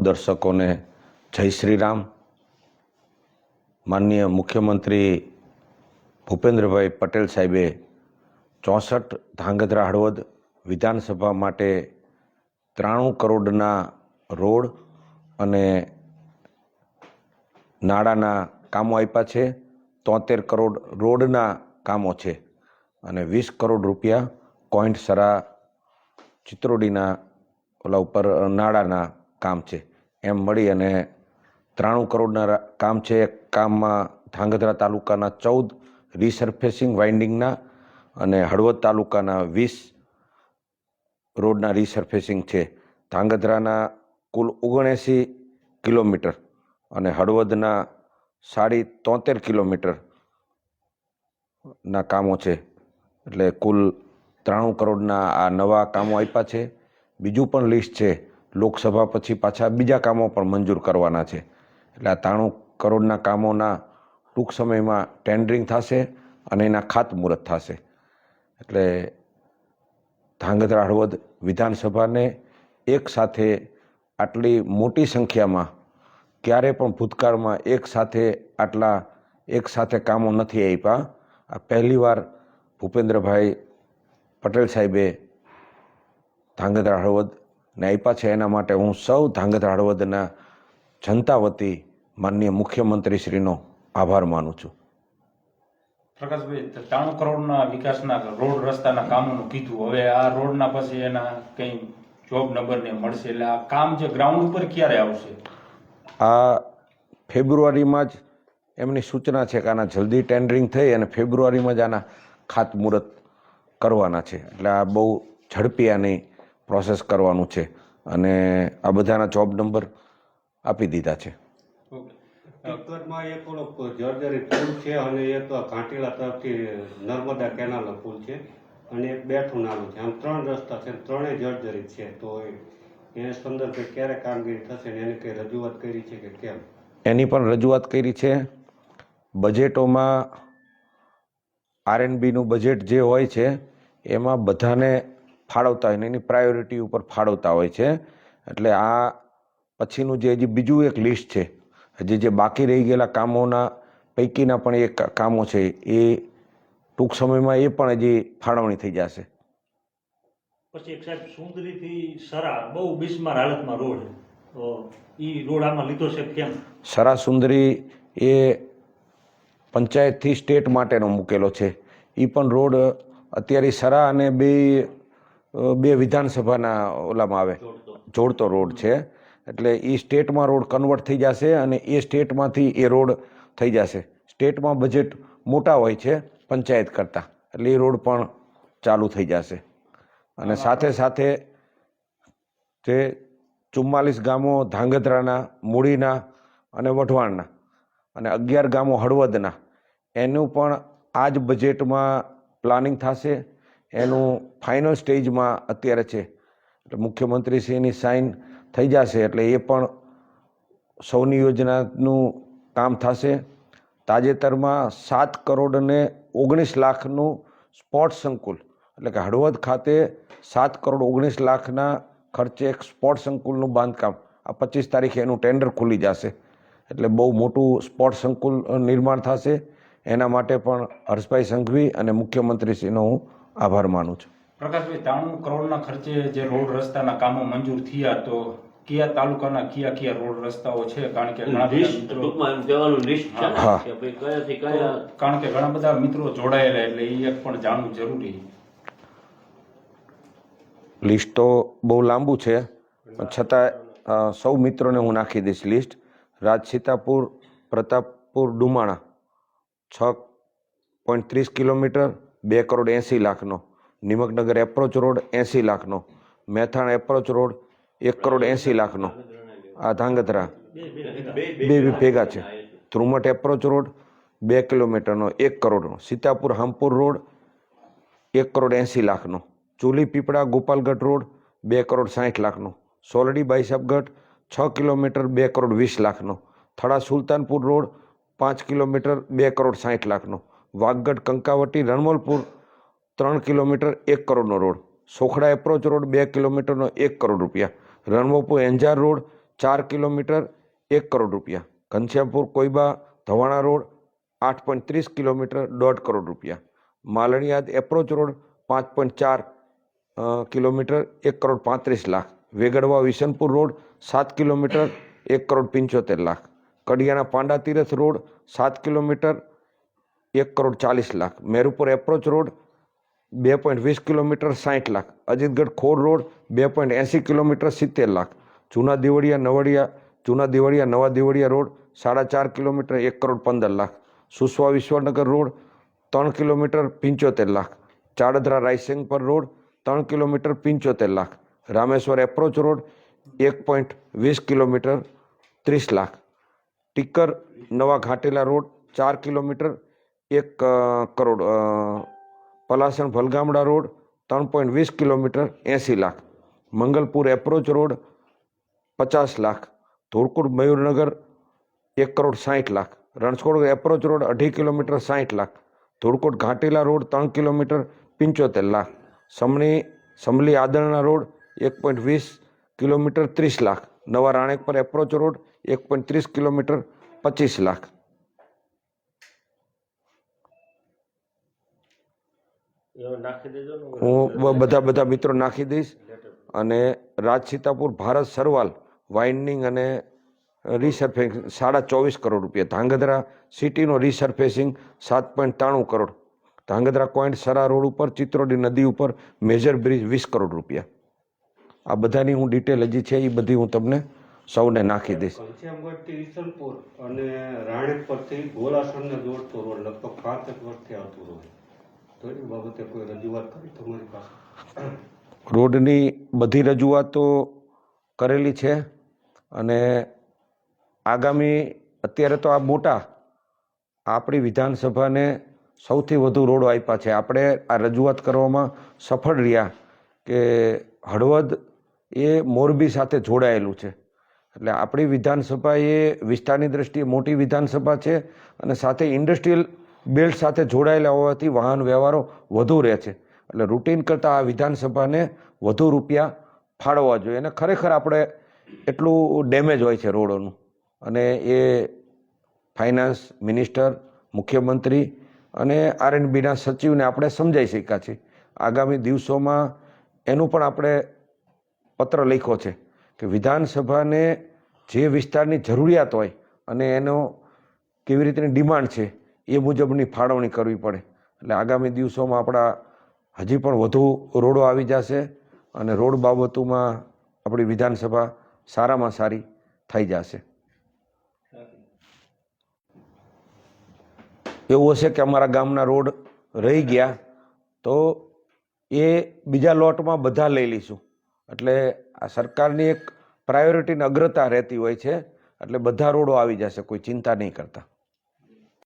દર્શકોને જય શ્રી રામ માનનીય મુખ્યમંત્રી ભૂપેન્દ્રભાઈ પટેલ સાહેબે ચોસઠ ધાંગધ્રા હળવદ વિધાનસભા માટે ત્રાણું કરોડના રોડ અને નાણાંના કામો આપ્યા છે. તોતેર કરોડ રોડના કામો છે અને વીસ કરોડ રૂપિયા કોઈન્ટ સરા ચિત્રોડીના ઓલા ઉપર નાળાના કામ છે. એમ મળી અને ત્રાણું કરોડના કામ છે. એક કામમાં ધાંગધ્રા તાલુકાના ચૌદ રીસર્ફેસિંગ વાઇન્ડિંગના અને હળવદ તાલુકાના વીસ રોડના રીસર્ફેસિંગ છે. ધાંગધ્રાના કુલ ઓગણએંસી કિલોમીટર અને હળવદના સાડી તોતેર કિલોમીટર ના કામો છે. એટલે કુલ ત્રાણું કરોડના આ નવા કામો આપ્યા છે. બીજું પણ લિસ્ટ છે. લોકસભા પછી પાછા બીજા કામો પણ મંજૂર કરવાના છે. એટલે આ ત્રાણું કરોડના કામોના ટૂંક સમયમાં ટેન્ડરિંગ થશે અને એના ખાતમુહૂર્ત થશે. એટલે ધાંગધ્રા હળવદ વિધાનસભાને એક સાથે આટલી મોટી સંખ્યામાં ક્યારે પણ ભૂતકાળમાં એક સાથે આટલા એક સાથે કામો નથી આપ્યા આ પહેલીવાર ભૂપેન્દ્રભાઈ પટેલ સાહેબે ધાંગધ્રા હળવદને આપ્યા છે એના માટે હું સૌ ધાંગધ હળવદના જનતા વતી માનનીય મુખ્યમંત્રીશ્રીનો આભાર માનું છું. પ્રકાશભાઈ ત્રાણું કરોડના વિકાસના રોડ રસ્તાના કામોનું કીધું. હવે આ રોડના પછી એના કંઈ જોબ નંબરને મળશે? એટલે આ કામ જે ગ્રાઉન્ડ ઉપર ક્યારે આવશે? આ ફેબ્રુઆરીમાં જ એમની સૂચના છે કે આના જલ્દી ટેન્ડરિંગ થઈ અને ફેબ્રુઆરીમાં જ આના ખાતમુહૂર્ત કરવાના છે. એટલે આ બહુ ઝડપી આની પ્રોસેસ કરવાનું છે અને આ બધાના જોબ નંબર આપી દીધા છે. ટિકટમાં એક ઓલો જર્જરી પુલ છે અને એક ઘાંટીલા તરફથી નર્મદા કેનાલનો પુલ છે અને એક બેઠું નાલું છે. આમ ત્રણ રસ્તા છે ત્રણેય જર્જરિત છે. તો એ સંદર્ભે ક્યારે કામગીરી થશે ને એની કઈ રજૂઆત કરી છે કે કેમ? એની પણ રજૂઆત કરી છે. બજેટોમાં આરએનબીનું બજેટ જે હોય છે એમાં બધાને ફાળવતા હોય ને એની પ્રાયોરિટી ઉપર ફાળવતા હોય છે. એટલે આ પછીનું જે હજી બીજું એક લિસ્ટ છે હજી જે બાકી રહી ગયેલા કામોના પૈકીના પણ એક કામો છે એ ટૂંક સમયમાં એ પણ હજી ફાળવણી થઈ જશે. પછી એક સાહેબ સુંદરીથી સરા બહુ બિસ્માર હાલતમાં રોડ તો ઈ રોડ આમાં લીધો છે કેમ? સરાસુંદરી એ પંચાયતથી સ્ટેટ માટેનો મૂકેલો છે. એ પણ રોડ અત્યારે સરા અને બે બે વિધાનસભાના ઓલામાં આવે. જોડતો રોડ છે. એટલે એ સ્ટેટમાં રોડ કન્વર્ટ થઈ જશે અને એ સ્ટેટમાંથી એ રોડ થઈ જશે. સ્ટેટમાં બજેટ મોટા હોય છે, પંચાયત કરતાં. એટલે એ રોડ પણ ચાલુ થઈ જશે. અને સાથે સાથે જે ચુમ્માલીસ ગામો ધાંગધ્રાના, મૂળીના અને વઢવાણના અને અગિયાર ગામો હળવદના. એનું પણ આ જ બજેટમાં પ્લાનિંગ થશે. એનું ફાઇનલ સ્ટેજમાં અત્યારે છે. એટલે મુખ્યમંત્રીશ્રીની સાઇન થઈ જશે એટલે એ પણ સૌની યોજનાનું કામ થશે. તાજેતરમાં સાત કરોડ અને ઓગણીસ લાખનું સ્પોર્ટ્સ સંકુલ, એટલે કે હળવદ ખાતે સાત કરોડ ઓગણીસ લાખના ખર્ચે એક સ્પોર્ટ્સ સંકુલનું બાંધકામ. આ પચીસ તારીખે એનું ટેન્ડર ખુલી જશે. એટલે બહુ મોટું સ્પોર્ટ્સ સંકુલ નિર્માણ થશે. એના માટે પણ હર્ષભાઈ સંઘવી અને મુખ્યમંત્રીશ્રીનો હું આભાર માનું છું. પ્રકાશભાઈ ત્રાણું કરોડના ખર્ચે જે રોડ રસ્તાના કામો મંજૂર થયા તો કયા તાલુકાના કયા કયા રોડ રસ્તાઓ છે? કારણ કે ઘણા બધા લિસ્ટ મિત્રો ટૂંકમાં કહેવાનું લિસ્ટ છે હા. કે ભાઈ કયાથી કયા કારણ કે ઘણા બધા મિત્રો જોડાયેલા એટલે એ એક પણ જાણવું જરૂરી. લિસ્ટ તો બહુ લાંબુ છે છતાં સૌ મિત્રોને હું નાખી દઈશ લિસ્ટ. રાજસીતાપુર પ્રતાપપુર ડુમાણા છ પોઈન્ટ ત્રીસ કિલોમીટર બે કરોડ એંસી લાખનો. નિમકનગર એપ્રોચ રોડ એંસી લાખનો. મહેથાણ એપ્રોચ રોડ એક કરોડ એંસી લાખનો. આ ધાંગધ્રા. બે ભેગા છે. ધ્રુમટ એપ્રોચ રોડ બે કિલોમીટરનો, એક કરોડનો. સીતાપુર હામપુર રોડ એક કરોડ એંસી લાખનો. ચૂલી પીપળા ગોપાલગઢ રોડ બે કરોડ સાઠ લાખનો. સોલડી બાઈસાબગઢ છ કિલોમીટર, બે કરોડ વીસ લાખનો. થડા સુલતાનપુર રોડ પાંચ કિલોમીટર, બે કરોડ સાઠ લાખનો. વાગગઢ કંકાવટી રણમલપુર ત્રણ કિલોમીટર એક કરોડનો રોડ. સોખડા એપ્રોચ રોડ બે કિલોમીટરનો એક કરોડ રૂપિયા. રણમોપુર એંજાર રોડ ચાર કિલોમીટર એક કરોડ રૂપિયા. ઘનશ્યામપુર કોઈબા ધવાણા રોડ આઠ પોઈન્ટ ત્રીસ કિલોમીટર દોઢ કરોડ રૂપિયા. માલણીયાદ એપ્રોચ રોડ પાંચ પોઈન્ટ ચાર કિલોમીટર એક કરોડ પાંત્રીસ લાખ. વેગડવા વિશનપુર રોડ સાત કિલોમીટર એક કરોડ પંચોતેર લાખ. કડિયાના પાંડા તીરથ રોડ સાત કિલોમીટર એક કરોડ ચાલીસ લાખ મેરુપુર એપ્રોચ રોડ બે પોઈન્ટ વીસ કિલોમીટર સાઠ લાખ અજીતગઢ ખોડ રોડ બે પોઈન્ટ એંસી કિલોમીટર સિત્તેર લાખ જૂના દેવળિયા નવડિયા જૂના દેવળિયા નવા દેવળિયા રોડ સાડા ચાર કિલોમીટર એક કરોડ પંદર લાખ સુસવા વિશ્વનગર રોડ ત્રણ કિલોમીટર પંચોતેર લાખ ચાડદરા રાયસિંગપર રોડ ત્રણ કિલોમીટર પંચોતેર લાખ રામેશ્વર એપ્રોચ રોડ એક પોઈન્ટ વીસ કિલોમીટર ત્રીસ લાખ ટીકર નવા ઘાટેલા રોડ ચાર કિલોમીટર એક કરોડ પલાસણ ભલગામડા રોડ, ત્રણ પોઈન્ટ વીસ કિલોમીટર, એંસી લાખ. મંગલપુર એપ્રોચ રોડ, પચાસ લાખ. ધોળકુડ મયુરનગર, એક કરોડ સાઠ લાખ. રણછોડ એપ્રોચ રોડ, અઢી કિલોમીટર સાઠ લાખ. ધોળકોટ ઘાટીલા રોડ, ત્રણ કિલોમીટર, પંચોતેર લાખ. સમણી, સમલી આદરણા રોડ, એક પોઈન્ટ વીસ કિલોમીટર, ત્રીસ લાખ. નવા રાણેકપર એપ્રોચ રોડ, એક પોઈન્ટ ત્રીસ કિલોમીટર, પચીસ લાખ એવું નાખી દેજો ને હું બ- બધા બધા મિત્રો નાખી દઈશ અને રાજ સીતાપુર ભારત સરવાલ વાઇન્ડિંગ અને રિસર્ફેસિંગ સાડા ચોવીસ કરોડ રૂપિયા. ધાંગધ્રા સિટીનો રિસર્ફેસિંગ સાત પોઈન્ટ ત્રાણું કરોડ. ધાંગધ્રા પોઈન્ટ સરા રોડ ઉપર ચિત્રોડી નદી ઉપર મેજર બ્રિજ વીસ કરોડ રૂપિયા. આ બધાની હું ડિટેલ હજી છે એ બધી હું તમને સૌને નાખી દઈશ. અને રાણીપુરથી ગોલાસણને જોડતો રોડ લગભગ પાંચેક વર્ષથી આવતો રોડ. બાબતે કોઈ રજૂઆત કરી તમારી પાસે? રોડની બધી રજૂઆતો કરેલી છે અને આગામી, અત્યારે તો આ મોટા આપણી વિધાનસભાને સૌથી વધુ રોડો આપ્યા છે. આપણે આ રજૂઆત કરવામાં સફળ રહ્યા કે હળવદ એ મોરબી સાથે જોડાયેલું છે. એટલે આપણી વિધાનસભા એ વિસ્તારની દ્રષ્ટિએ મોટી વિધાનસભા છે અને સાથે ઇન્ડસ્ટ્રીયલ બેલ્ટ સાથે જોડાયેલા હોવાથી વાહન વ્યવહારો વધુ રહે છે. એટલે રૂટીન કરતાં આ વિધાનસભાને વધુ રૂપિયા ફાળવવા જોઈએ અને ખરેખર આપણે એટલું ડેમેજ હોય છે રોડોનું. અને એ ફાઇનાન્સ મિનિસ્ટર, મુખ્યમંત્રી અને આરએનબીના સચિવને આપણે સમજાઈ શક્યા છીએ આગામી દિવસોમાં એનું પણ આપણે પત્ર લખ્યો છે કે વિધાનસભાને જે વિસ્તારની જરૂરિયાત હોય અને એનો કેવી રીતની ડિમાન્ડ છે એ મુજબની ફાળવણી કરવી પડે. એટલે આગામી દિવસોમાં આપણા હજી પણ વધુ રોડો આવી જશે અને રોડ બાબતોમાં આપણી વિધાનસભા સારામાં સારી થઈ જશે. એવું હશે કે અમારા ગામના રોડ રહી ગયા તો એ બીજા લોટમાં બધા લઈ લઈશું. એટલે આ સરકારની એક પ્રાયોરિટીની અગ્રતા રહેતી હોય છે. એટલે બધા રોડો આવી જશે, કોઈ ચિંતા નહીં કરતા.